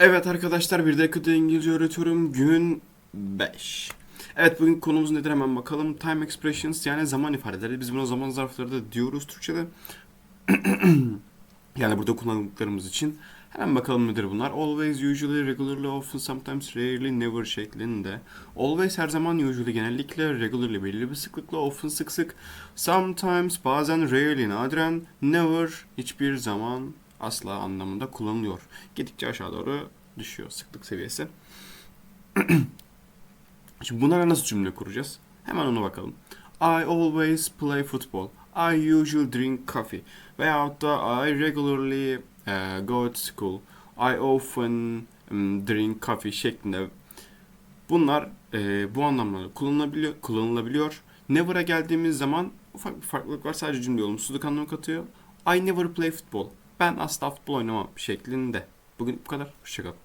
Evet arkadaşlar bir dakikada İngilizce öğretiyorum gün 5. Evet bugün konumuz nedir hemen bakalım. Time expressions yani zaman ifadeleri. Biz buna zaman zarfları da diyoruz Türkçe'de. yani burada kullandıklarımız için. Hemen bakalım nedir bunlar. Always, usually, regularly, often, sometimes, rarely, never şeklinde. Always her zaman, usually genellikle, regularly belirli bir sıklıkla, often sık sık, sometimes bazen, rarely nadiren, never hiçbir zaman asla anlamında kullanılıyor. Gittikçe aşağı doğru düşüyor sıklık seviyesi. Şimdi bunlara nasıl cümle kuracağız? Hemen ona bakalım. I always play football. I usually drink coffee. Veyahut da I regularly eh, go to school. I often mm, drink coffee şeklinde. Bunlar eh, bu anlamlarda kullanılabiliyor, kullanılabiliyor. Never'a geldiğimiz zaman ufak bir farklılık var. Sadece cümle olumsuzluk anlamı katıyor. I never play football. Ben asla futbol oynamam şeklinde. Bugün bu kadar. Hoşçakalın.